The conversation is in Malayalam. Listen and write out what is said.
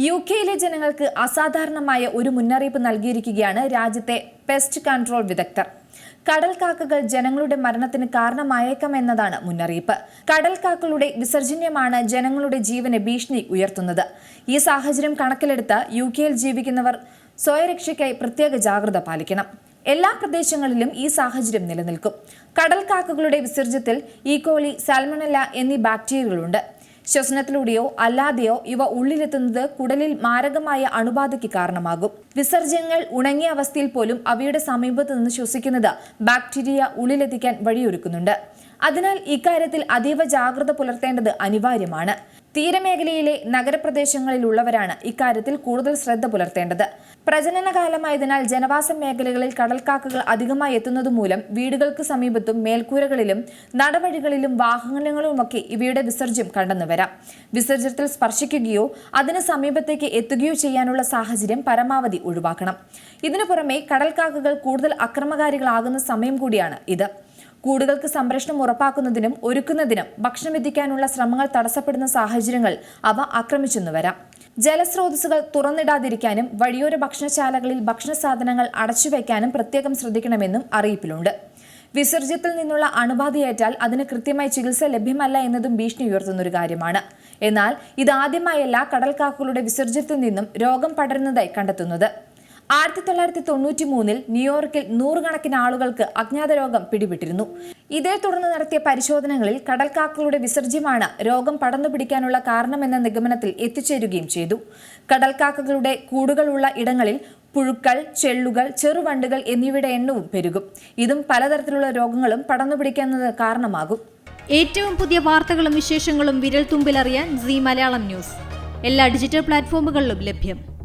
യു കെയിലെ ജനങ്ങൾക്ക് അസാധാരണമായ ഒരു മുന്നറിയിപ്പ് നൽകിയിരിക്കുകയാണ് രാജ്യത്തെ പെസ്റ്റ് കൺട്രോൾ വിദഗ്ധർ. കടൽ കാക്കകൾ ജനങ്ങളുടെ മരണത്തിന് കാരണമായേക്കാം കാരണമായേക്കാമെന്നതാണ് മുന്നറിയിപ്പ്. കടൽ കാക്കകളുടെ വിസർജന്യമാണ് ജനങ്ങളുടെ ജീവന് ഭീഷണി ഉയർത്തുന്നത്. ഈ സാഹചര്യം കണക്കിലെടുത്ത് യു കെയിൽ ജീവിക്കുന്നവർ സ്വയരക്ഷയ്ക്കായി പ്രത്യേക ജാഗ്രത പാലിക്കണം. എല്ലാ പ്രദേശങ്ങളിലും ഈ സാഹചര്യം നിലനിൽക്കും. കടൽ കാക്കകളുടെ വിസർജ്യത്തിൽ ഈക്കോളി സാൽമണല്ല എന്നീ ബാക്ടീരിയകളുണ്ട് ശ്വസനത്തിലൂടെയോ അല്ലാതെയോ ഇവ ഉള്ളിലെത്തുന്നത് കുടലിൽ മാരകമായ അണുബാധയ്ക്ക് കാരണമാകും. വിസർജ്യങ്ങൾ ഉണങ്ങിയ അവസ്ഥയിൽ പോലും അവയുടെ സമീപത്ത് നിന്ന് ശ്വസിക്കുന്നത് ബാക്ടീരിയ ഉള്ളിലെത്തിക്കാൻ വഴിയൊരുക്കുന്നുണ്ട്. അതിനാൽ ഇക്കാര്യത്തിൽ അതീവ ജാഗ്രത പുലർത്തേണ്ടത് അനിവാര്യമാണ്. തീരമേഖലയിലെ നഗരപ്രദേശങ്ങളിലുള്ളവരാണ് ഇക്കാര്യത്തിൽ കൂടുതൽ ശ്രദ്ധ പുലർത്തേണ്ടത്. പ്രജനനകാലമായതിനാൽ ജനവാസ മേഖലകളിൽ കടൽക്കാക്കകൾ അധികമായി എത്തുന്നതുമൂലം വീടുകൾക്ക് സമീപത്തും മേൽക്കൂരകളിലും നടവഴികളിലും വാഹനങ്ങളുമൊക്കെ ഇവയുടെ വിസർജ്യം കണ്ടെന്നുവരാം വിസർജ്യത്തിൽ സ്പർശിക്കുകയോ അതിന് സമീപത്തേക്ക് എത്തുകയോ ചെയ്യാനുള്ള സാഹചര്യം പരമാവധി ഒഴിവാക്കണം. ഇതിനു പുറമെ കടൽക്കാക്കകൾ കൂടുതൽ അക്രമകാരികളാകുന്ന സമയം കൂടിയാണ് ഇത്. കൂടുകൾക്ക് സംരക്ഷണം ഉറപ്പാക്കുന്നതിനും ഒരുക്കുന്നതിനും ഭക്ഷണം എത്തിക്കാനുള്ള ശ്രമങ്ങൾ തടസ്സപ്പെടുന്ന സാഹചര്യങ്ങൾ അവ ആക്രമിച്ചെന്നു വരാം. ജലസ്രോതസ്സുകൾ തുറന്നിടാതിരിക്കാനും വഴിയോര ഭക്ഷണശാലകളിൽ ഭക്ഷണ സാധനങ്ങൾ അടച്ചുവെക്കാനും പ്രത്യേകം ശ്രദ്ധിക്കണമെന്നും അറിയിപ്പിലുണ്ട്. വിസർജ്യത്തിൽ നിന്നുള്ള അണുബാധയേറ്റാൽ അതിന് കൃത്യമായി ചികിത്സ ലഭ്യമല്ല എന്നതും ഭീഷണി ഉയർത്തുന്ന ഒരു കാര്യമാണ്. എന്നാൽ ഇതാദ്യമായല്ല കടൽക്കാക്കുകളുടെ വിസർജ്യത്തിൽ നിന്നും രോഗം പടരുന്നതായി കണ്ടെത്തുന്നത്. ആയിരത്തി തൊള്ളായിരത്തി തൊണ്ണൂറ്റി മൂന്നിൽ ന്യൂയോർക്കിൽ നൂറുകണക്കിന് ആളുകൾക്ക് അജ്ഞാത രോഗം പിടിപെട്ടിരുന്നു. ഇതേ തുടർന്ന് നടത്തിയ പരിശോധനകളിൽ കടൽക്കാക്കളുടെ വിസർജ്യമാണ് രോഗം പടർന്നു പിടിക്കാനുള്ള കാരണമെന്ന നിഗമനത്തിൽ എത്തിച്ചേരുകയും ചെയ്തു. കടൽക്കാക്കകളുടെ കൂടുകളുള്ള ഇടങ്ങളിൽ പുഴുക്കൾ ചെള്ളുകൾ ചെറുവണ്ടുകൾ എന്നിവയുടെ എണ്ണവും പെരുകും. ഇതും പലതരത്തിലുള്ള രോഗങ്ങളും പടർന്നു പിടിക്കുന്നത് കാരണമാകും. ഏറ്റവും പുതിയ വാർത്തകളും വിശേഷങ്ങളും വിരൽ തുമ്പിലറിയാൻ സി മലയാളം ന്യൂസ്. എല്ലാ ഡിജിറ്റൽ പ്ലാറ്റ്ഫോമുകളിലും ലഭ്യം.